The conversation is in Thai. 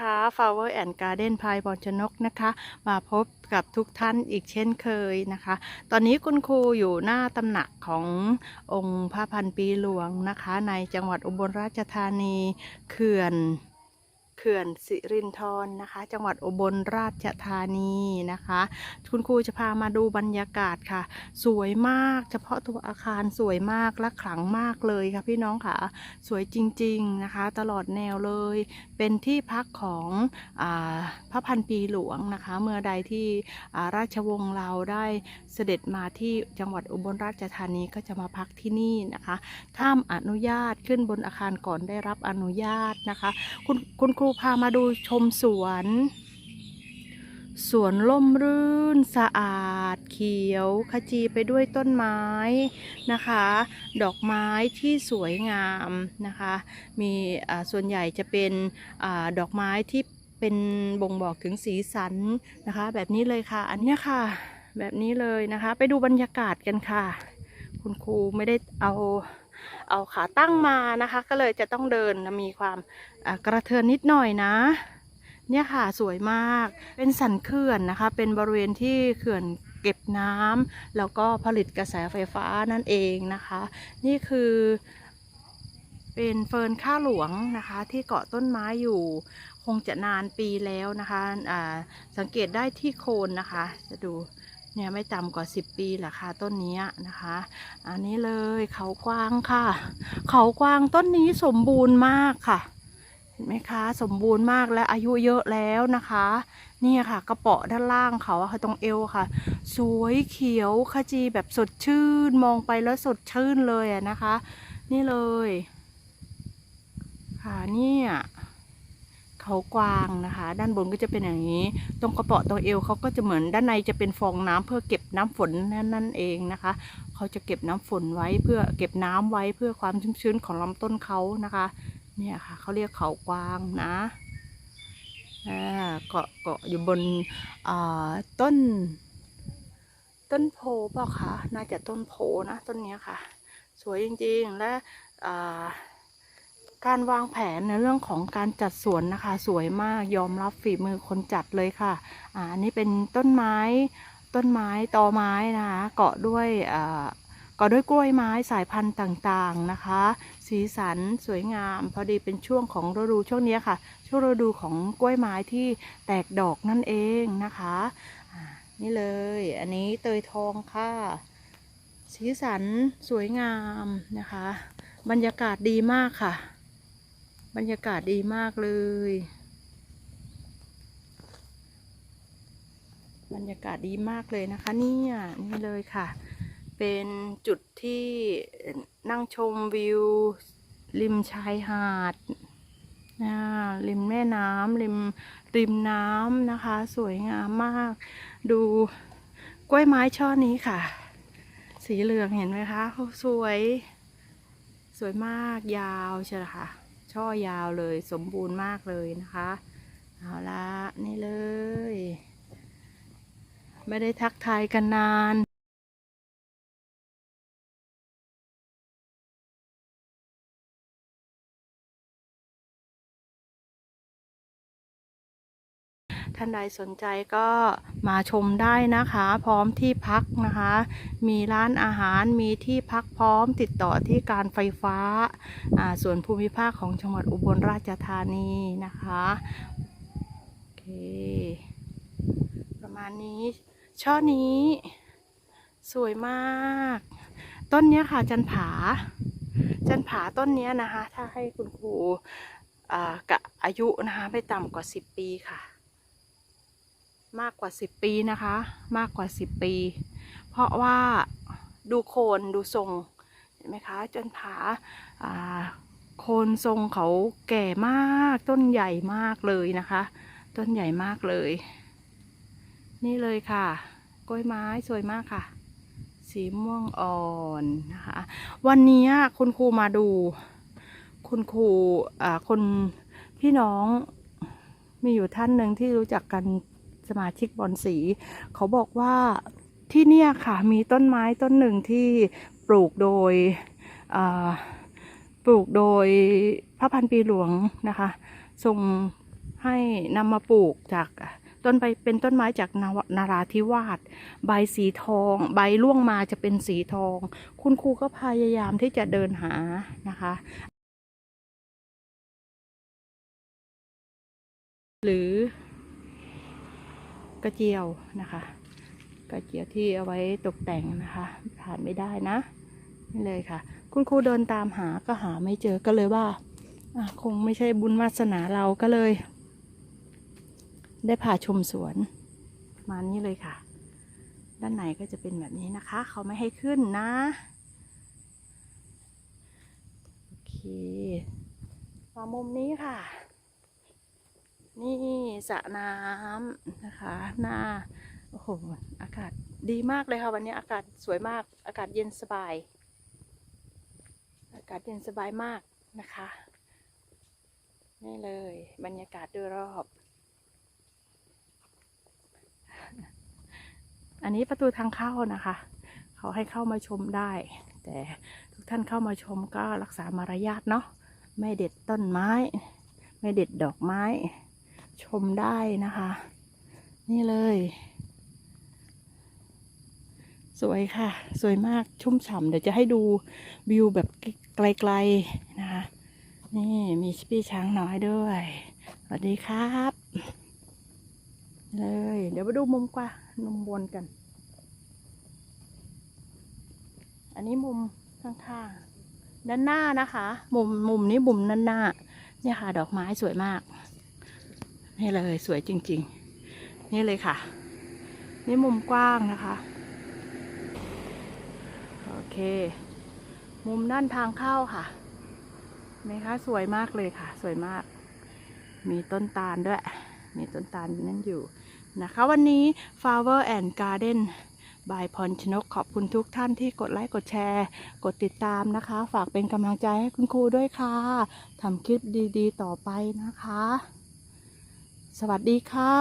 คะ Flower and Garden พายบอลชนกนะคะ มาพบกับทุกท่านอีกเช่นเคยนะคะ ตอนนี้คุณครูอยู่หน้าตำหนักขององค์พระพันปีหลวงนะคะ ในจังหวัดอุบลราชธานีเขื่อน เขื่อนสิรินธรนะคะ จังหวัดอุบลราชธานีนะคะ คุณครูจะพามาดูบรรยากาศค่ะ สวยมาก เฉพาะตัวอาคารสวยมากและขลังมากเลยค่ะพี่น้องค่ะ สวยจริงๆนะคะ ตลอดแนวเลย เป็นที่พักของอพระพันปีหลวงนะคะ เมื่อใดที่ราชวงศ์เราได้เสด็จมาที่จังหวัดอุบลราชธานีก็จะมาพักที่นี่นะคะถ้ามอนุญาตขึ้นบนอาคารก่อนได้รับอนุญาตนะคะ คุณคุณครูพามาดูชมสวน สวนล่มรื่นสะอาด เขียวขจีไปด้วยต้นไม้นะคะ ดอกไม้ที่สวยงามนะคะ มีอ่าส่วนใหญ่จะเป็นอาดอกไม้ที่เป็นบ่งบอกถึงสีสันนะคะ แบบนี้เลยค่ะ อันเนี้ยค่ะ แบบนี้เลยนะคะ ไปดูบรรยากาศกันค่ะ คุณครูไม่ได้เอา เอาขาตั้งมานะคะ ก็เลยจะต้องเดินมีความกระเทือนนิดหน่อยนะ เนี่ยค่ะสวยมากเป็นสันเขื่อนนะคะ เป็นบริเวณที่เขื่อนเก็บน้ำแล้วก็ผลิตกระแสไฟฟ้านั่นเองนะคะ นี่คือเป็นเฟิร์นข้าหลวงนะคะ ที่เกาะต้นไม้อยู่คงจะนานปีแล้วนะคะอ่าสังเกตได้ที่โคนนะคะ จะดู เนี่ยไม่ต่ำกว่า 10 ปีแหละค่ะต้นนี้นะคะ อันนี้เลยเขากวางค่ะ เขากวางต้นนี้สมบูรณ์มากค่ะเห็นไหมคะสมบูรณ์มากและอายุเยอะแล้วนะคะนี่ค่ะ กระเปาะด้านล่างเขาค่ะตรงเอวค่ะ สวยเขียวขจีแบบสดชื่นมองไปแล้วสดชื่นเลยนะคะ นี่เลย ค่ะเนี่ย เขากวางนะคะ ด้านบนก็จะเป็นอย่างนี้ ตรงกระเปาะตรงเอวเขาก็จะเหมือนด้านในจะเป็นฟองน้ำเพื่อเก็บน้ำฝนนั่นนั่นเองนะคะเขาจะเก็บน้ำฝนไว้เพื่อเก็บน้ำไว้เพื่อความชุ่มชื้นของลำต้นเขานะคะเนี่ยค่ะเขาเรียกเขากวางนะเกาะเกาะอยู่บนต้น ต้นโพเปล่าคะน่าจะต้นโพนะต้นนี้ค่ะ สวยจริงๆและ การวางแผนในเรื่องของการจัดสวนนะคะ สวยมากยอมรับฝีมือคนจัดเลยค่ะอ่าอันนี้เป็นต้นไม้ต้นไม้ตอไม้นะคะเกาะด้วยอ่าเกาะด้วยกล้วยไม้สายพันธุ์ต่างๆนะคะ สีสันสวยงาม พอดีเป็นช่วงของฤดูช่วงนี้ค่ะ ช่วงฤดูของกล้วยไม้ที่แตกดอกนั่นเองนะคะนี่เลย อันนี้เตยทองค่ะ สีสันสวยงามนะคะ บรรยากาศดีมากค่ะ บรรยากาศดีมากเลย บรรยากาศดีมากเลยนะคะเนี่ยนี่เลยค่ะ เป็นจุดที่นั่งชมวิว ริมชายหาดริมแม่น้ำริมริมน้ำนะคะ สวยงามมาก ดูกล้วยไม้ช่อนี้ค่ะ สีเหลืองเห็นไหมคะสวย สวยมากยาวใช่ไหมคะ ช่อยาวเลยสมบูรณ์มากเลยนะคะ เอาละนี่เลย ไม่ได้ทักทายกันนาน ท่านใดสนใจก็มาชมได้นะคะ พร้อมที่พักนะคะ มีร้านอาหารมีที่พักพร้อมติดต่อที่การไฟฟ้าอ่าส่วนภูมิภาคของจังหวัดอุบลราชธานีนะคะโอเคประมาณนี้ ช่อนี้สวยมาก ต้นนี้ค่ะจันผา จันผาต้นนี้นะคะ ถ้าให้คุณครูกะอายุนะคะ ไม่ต่ำกว่าสิบปีค่ะ มากกว่าสิบปีนะคะ มากกว่าสิบปี เพราะว่าดูโคนดูทรงเห็นไหมคะ จนผาโคนทรงเขาแก่มากต้นใหญ่มากเลยนะคะ ต้นใหญ่มากเลย นี่เลยค่ะ กล้วยไม้สวยมากค่ะ สีม่วงอ่อนนะคะ วันนี้คุณครูมาดู คุณครูอ่าคนพี่น้องมีอยู่ท่านหนึ่งที่รู้จักกัน สมาชิกบอลสี เขาบอกว่าที่เนี่ยค่ะมีต้นไม้ต้นหนึ่งที่ปลูกโดยปลูกโดยพระพันปีหลวงนะคะทรงให้นำมาปลูกจากต้นไปเป็นต้นไม้จากนานาราธิวาสใบสีทอง ใบร่วงมาจะเป็นสีทอง คุณครูก็พยายามที่จะเดินหานะคะ หรือ กระเจียวนะคะ กระเจียวที่เอาไว้ตกแต่งนะคะผ่านไม่ได้นะนี่เลยค่ะ คุณครูเดินตามหาก็หาไม่เจอก็เลยว่าคงไม่ใช่บุญวาสนาเราก็เลย ได้พาชมสวนมานี้เลยค่ะ ด้านในก็จะเป็นแบบนี้นะคะ เขาไม่ให้ขึ้นนะโอเคมามุมนี้ค่ะ นี่สระน้ำนะคะ หน้า โอ้โห อากาศดีมากเลยค่ะ วันนี้อากาศสวยมาก อากาศเย็นสบาย อากาศเย็นสบายมากนะคะ นี่เลย บรรยากาศโดยรอบ อันนี้ประตูทางเข้านะคะ เขาให้เข้ามาชมได้ แต่ทุกท่านเข้ามาชมก็รักษามารยาทเนาะ ไม่เด็ดต้นไม้ ไม่เด็ดดอกไม้ ชมได้นะคะ นี่เลย สวยค่ะ สวยมากชุ่มฉ่ำเดี๋ยวจะให้ดูวิวแบบไกลๆนะคะ นี่มีพี่ช้างน้อยด้วยสวัสดีครับ เลย เดี๋ยวมาดูมุมกว่ามุมบนกัน อันนี้มุมข้างๆด้านหน้านะคะ มุมมุมนี้มุมด้านหน้าเนี่ยค่ะ ดอกไม้สวยมาก นี่เลยสวยจริง ๆ นี่เลยค่ะ นี่มุมกว้างนะคะ โอเค มุมด้านทางเข้าค่ะนไหมคะสวยมากเลยค่ะ สวยมาก มีต้นตาลด้วย มีต้นตาลนั่นอยู่นะคะ วันนี้ Flower and Garden by พรชนกขอบคุณทุกท่านที่กดไลค์กดแชร์ กดติดตามนะคะ ฝากเป็นกำลังใจให้คุณครูด้วยค่ะทำคลิปดีๆ ต่อไปนะคะ สวัสดีค่ะ